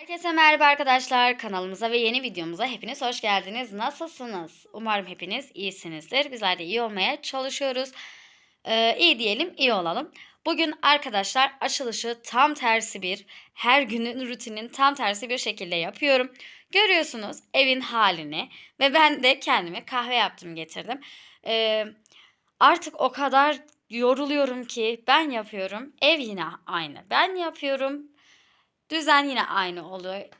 Herkese merhaba arkadaşlar. Kanalımıza ve yeni videomuza hepiniz hoş geldiniz. Nasılsınız? Umarım hepiniz iyisinizdir. Bizler de iyi olmaya çalışıyoruz. Ee, iyi diyelim, iyi olalım. Bugün arkadaşlar açılışı tam tersi bir, her günün rutinin tam tersi bir şekilde yapıyorum. Görüyorsunuz evin halini ve ben de kendime kahve yaptım getirdim. Ee, artık o kadar yoruluyorum ki ben yapıyorum. Ev yine aynı. Ben yapıyorum. Düzen yine aynı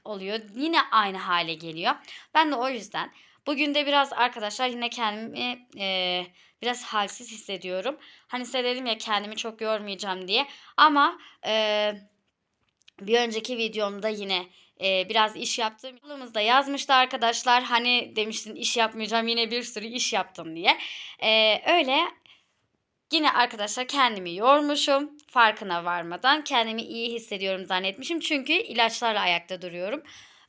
oluyor. Yine aynı hale geliyor. Ben de o yüzden bugün de biraz arkadaşlar yine kendimi e, biraz halsiz hissediyorum. Hani size dedim ya kendimi çok yormayacağım diye. Ama e, bir önceki videomda yine e, biraz iş yaptım. Yolumuzda yazmıştı arkadaşlar. Hani demiştin iş yapmayacağım yine bir sürü iş yaptım diye. E, öyle Yine arkadaşlar kendimi yormuşum. Farkına varmadan kendimi iyi hissediyorum zannetmişim. Çünkü ilaçlarla ayakta duruyorum.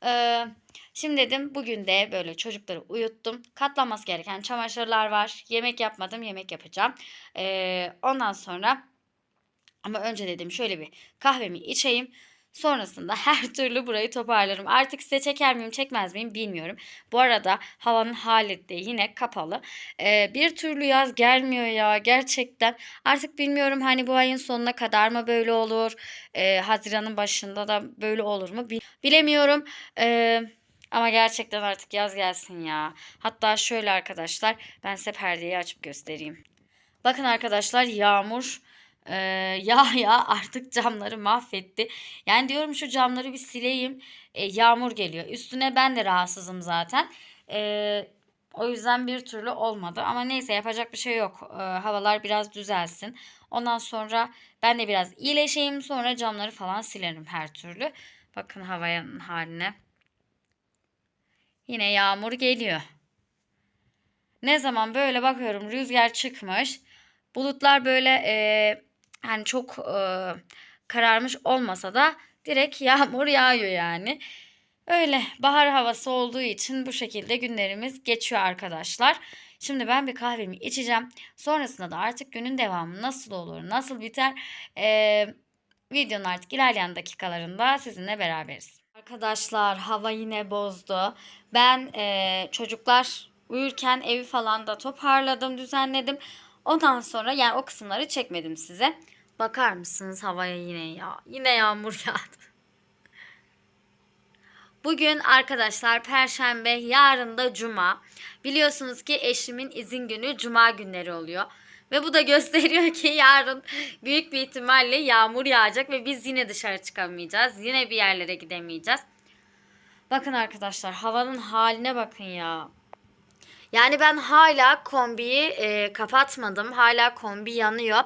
Ee, şimdi dedim bugün de böyle çocukları uyuttum. Katlanması gereken çamaşırlar var. Yemek yapmadım yemek yapacağım. Ee, ondan sonra ama önce dedim şöyle bir kahvemi içeyim. Sonrasında her türlü burayı toparlarım. Artık size çeker miyim çekmez miyim bilmiyorum. Bu arada havanın hali de yine kapalı. Ee, bir türlü yaz gelmiyor ya gerçekten. Artık bilmiyorum hani bu ayın sonuna kadar mı böyle olur? Ee, Haziran'ın başında da böyle olur mu bilemiyorum. Ee, ama gerçekten artık yaz gelsin ya. Hatta şöyle arkadaşlar ben size perdeyi açıp göstereyim. Bakın arkadaşlar yağmur e, yağ ya artık camları mahvetti. Yani diyorum şu camları bir sileyim. E, yağmur geliyor. Üstüne ben de rahatsızım zaten. E, o yüzden bir türlü olmadı. Ama neyse yapacak bir şey yok. E, havalar biraz düzelsin. Ondan sonra ben de biraz iyileşeyim. Sonra camları falan silerim her türlü. Bakın havanın haline. Yine yağmur geliyor. Ne zaman böyle bakıyorum rüzgar çıkmış. Bulutlar böyle e, hani çok e, kararmış olmasa da direkt yağmur yağıyor yani. Öyle bahar havası olduğu için bu şekilde günlerimiz geçiyor arkadaşlar. Şimdi ben bir kahvemi içeceğim. Sonrasında da artık günün devamı nasıl olur, nasıl biter e, videonun artık ilerleyen dakikalarında sizinle beraberiz. Arkadaşlar hava yine bozdu. Ben e, çocuklar uyurken evi falan da toparladım, düzenledim. Ondan sonra yani o kısımları çekmedim size. Bakar mısınız havaya yine ya? Yine yağmur yağdı. Bugün arkadaşlar perşembe, yarın da cuma. Biliyorsunuz ki eşimin izin günü cuma günleri oluyor. Ve bu da gösteriyor ki yarın büyük bir ihtimalle yağmur yağacak ve biz yine dışarı çıkamayacağız. Yine bir yerlere gidemeyeceğiz. Bakın arkadaşlar havanın haline bakın ya. Yani ben hala kombiyi e, kapatmadım. Hala kombi yanıyor.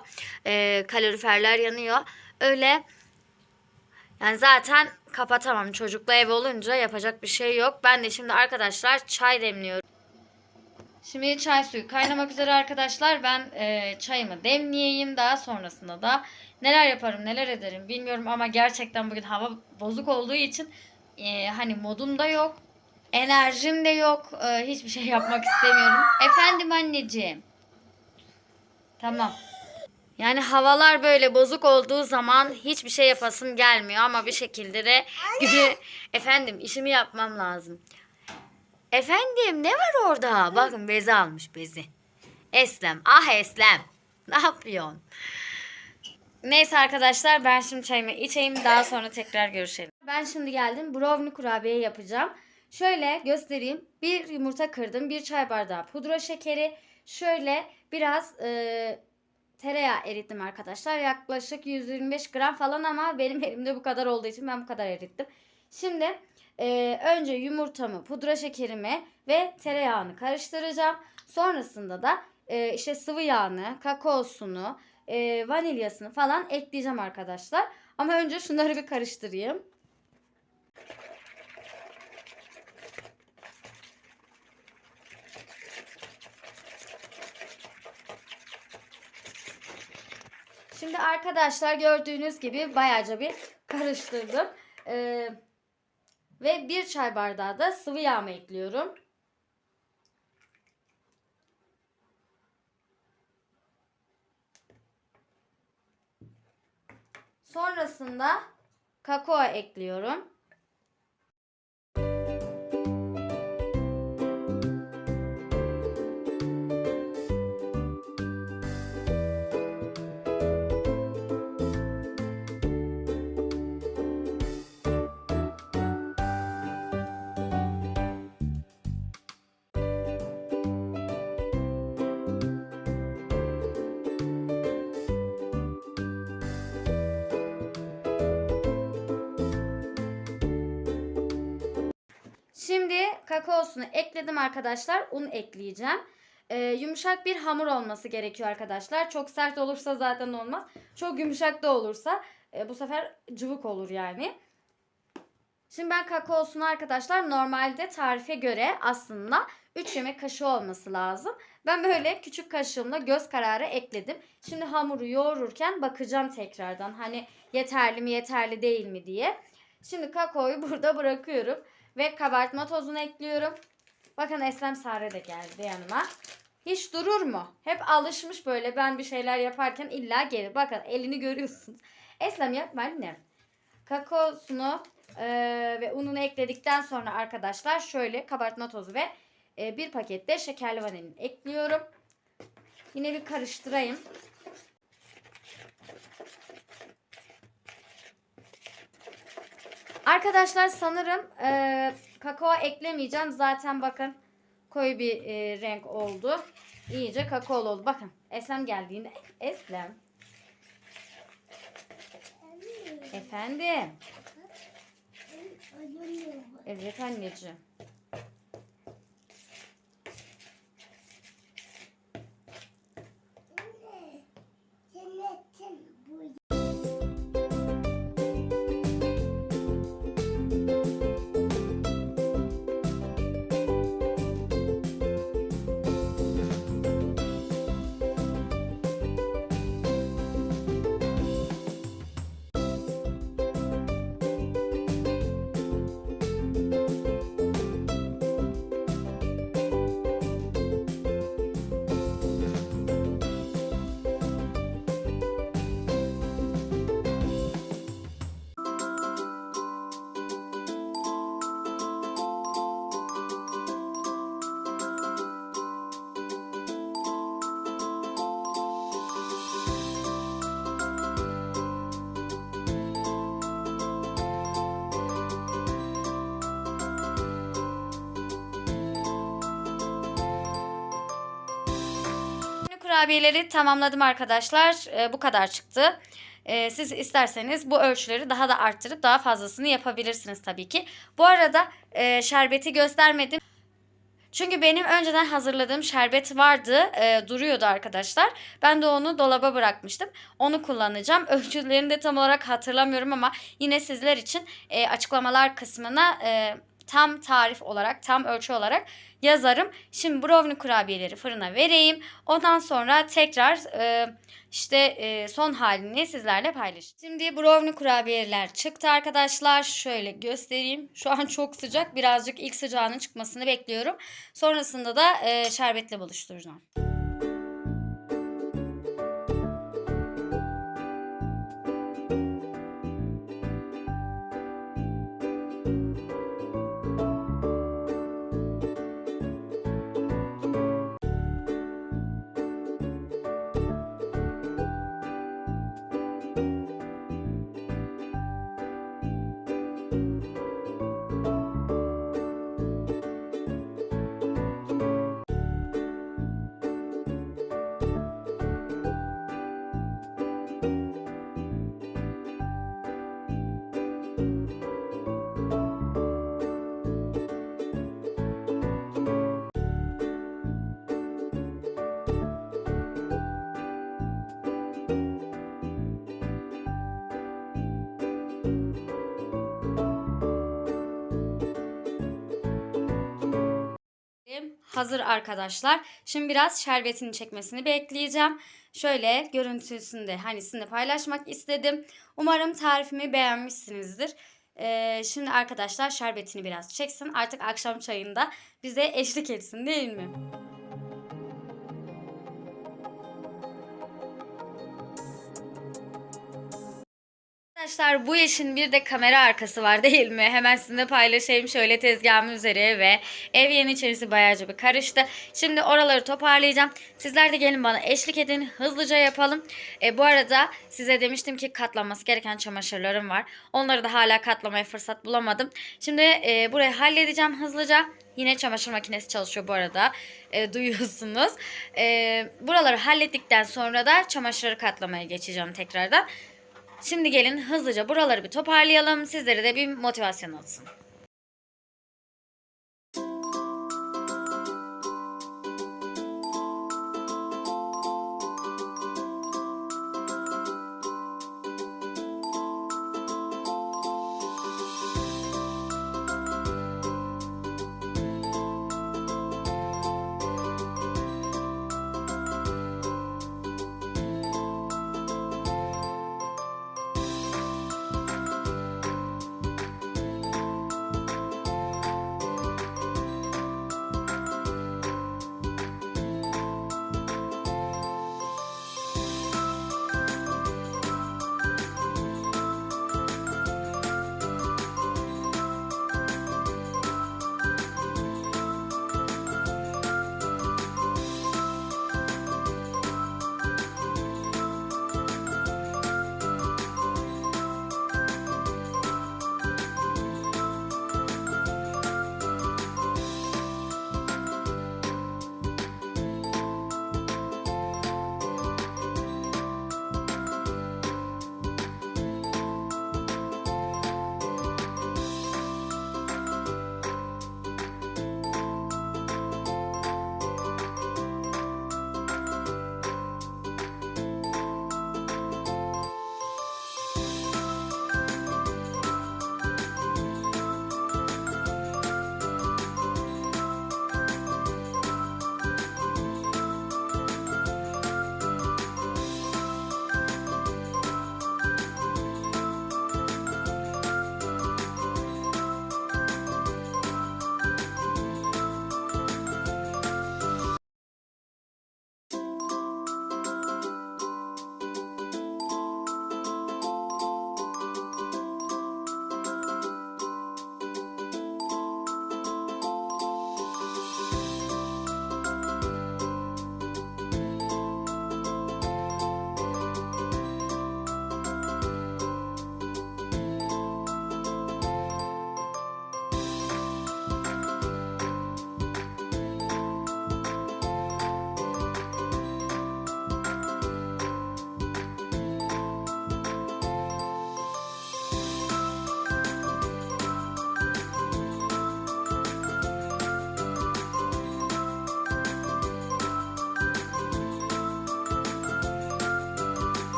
E, kaloriferler yanıyor. Öyle yani zaten kapatamam. Çocukla ev olunca yapacak bir şey yok. Ben de şimdi arkadaşlar çay demliyorum. Şimdi çay suyu kaynamak üzere arkadaşlar. Ben e, çayımı demleyeyim. Daha sonrasında da neler yaparım neler ederim bilmiyorum. Ama gerçekten bugün hava bozuk olduğu için e, hani modum da yok. Enerjim de yok. Ee, hiçbir şey yapmak istemiyorum. Efendim anneciğim. Tamam. Yani havalar böyle bozuk olduğu zaman hiçbir şey yapasım gelmiyor ama bir şekilde de efendim işimi yapmam lazım. Efendim ne var orada? Bakın bezi almış bezi. Eslem. Ah Eslem. Ne yapıyorsun? Neyse arkadaşlar ben şimdi çayımı içeyim daha sonra tekrar görüşelim. Ben şimdi geldim brownie kurabiye yapacağım. Şöyle göstereyim. Bir yumurta kırdım. Bir çay bardağı pudra şekeri. Şöyle biraz e, tereyağı erittim arkadaşlar. Yaklaşık 125 gram falan ama benim elimde bu kadar olduğu için ben bu kadar erittim. Şimdi e, önce yumurtamı, pudra şekerimi ve tereyağını karıştıracağım. Sonrasında da e, işte sıvı yağını, kakaosunu, e, vanilyasını falan ekleyeceğim arkadaşlar. Ama önce şunları bir karıştırayım. Şimdi arkadaşlar gördüğünüz gibi bayağıca bir karıştırdım. Ee, ve bir çay bardağı da sıvı yağ ekliyorum. Sonrasında kakao ekliyorum. Kakaosunu ekledim arkadaşlar. Un ekleyeceğim. Ee, yumuşak bir hamur olması gerekiyor arkadaşlar. Çok sert olursa zaten olmaz. Çok yumuşak da olursa e, bu sefer cıvık olur yani. Şimdi ben kakaosunu arkadaşlar normalde tarife göre aslında 3 yemek kaşığı olması lazım. Ben böyle küçük kaşığımla göz kararı ekledim. Şimdi hamuru yoğururken bakacağım tekrardan. Hani yeterli mi yeterli değil mi diye. Şimdi kakaoyu burada bırakıyorum. Ve kabartma tozunu ekliyorum. Bakın Eslem Sare de geldi yanıma. Hiç durur mu? Hep alışmış böyle ben bir şeyler yaparken illa gelir. Bakın elini görüyorsunuz. Eslem yapma annem. Kakaosunu e, ve ununu ekledikten sonra arkadaşlar şöyle kabartma tozu ve e, bir pakette şekerli vanilin ekliyorum. Yine bir karıştırayım. Arkadaşlar sanırım e, kakao eklemeyeceğim. Zaten bakın koyu bir e, renk oldu. İyice kakaolu oldu. Bakın Eslem geldiğinde Eslem. Efendim. Evet anneciğim. Kurabiyeleri tamamladım arkadaşlar. Ee, bu kadar çıktı. Ee, siz isterseniz bu ölçüleri daha da arttırıp daha fazlasını yapabilirsiniz tabii ki. Bu arada e, şerbeti göstermedim. Çünkü benim önceden hazırladığım şerbet vardı, e, duruyordu arkadaşlar. Ben de onu dolaba bırakmıştım. Onu kullanacağım. Ölçülerini de tam olarak hatırlamıyorum ama yine sizler için e, açıklamalar kısmına e, tam tarif olarak, tam ölçü olarak yazarım. Şimdi brownie kurabiyeleri fırına vereyim. Ondan sonra tekrar e, işte e, son halini sizlerle paylaşacağım. Şimdi brownie kurabiyeler çıktı arkadaşlar. Şöyle göstereyim. Şu an çok sıcak. Birazcık ilk sıcağının çıkmasını bekliyorum. Sonrasında da e, şerbetle buluşturacağım. Hazır arkadaşlar. Şimdi biraz şerbetini çekmesini bekleyeceğim. Şöyle görüntüsünü de hani sizinle paylaşmak istedim. Umarım tarifimi beğenmişsinizdir. Ee, şimdi arkadaşlar şerbetini biraz çeksin. Artık akşam çayında bize eşlik etsin değil mi? Arkadaşlar bu işin bir de kamera arkası var değil mi? Hemen sizinle paylaşayım şöyle tezgahımın üzeri ve ev yeni içerisi bayağıca bir karıştı. Şimdi oraları toparlayacağım. Sizler de gelin bana eşlik edin. Hızlıca yapalım. E, bu arada size demiştim ki katlanması gereken çamaşırlarım var. Onları da hala katlamaya fırsat bulamadım. Şimdi e, burayı halledeceğim hızlıca. Yine çamaşır makinesi çalışıyor bu arada. E, duyuyorsunuz. E, buraları hallettikten sonra da çamaşırları katlamaya geçeceğim tekrardan. Şimdi gelin hızlıca buraları bir toparlayalım. Sizlere de bir motivasyon olsun.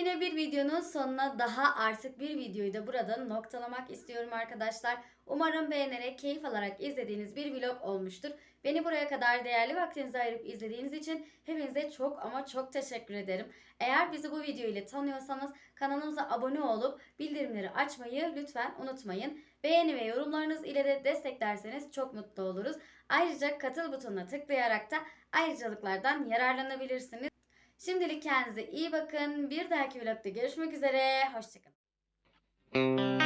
Yine bir videonun sonuna daha artık bir videoyu da burada noktalamak istiyorum arkadaşlar. Umarım beğenerek, keyif alarak izlediğiniz bir vlog olmuştur. Beni buraya kadar değerli vaktinizi ayırıp izlediğiniz için hepinize çok ama çok teşekkür ederim. Eğer bizi bu video ile tanıyorsanız kanalımıza abone olup bildirimleri açmayı lütfen unutmayın. Beğeni ve yorumlarınız ile de desteklerseniz çok mutlu oluruz. Ayrıca katıl butonuna tıklayarak da ayrıcalıklardan yararlanabilirsiniz. Şimdilik kendinize iyi bakın. Bir dahaki vlogda görüşmek üzere. Hoşçakalın.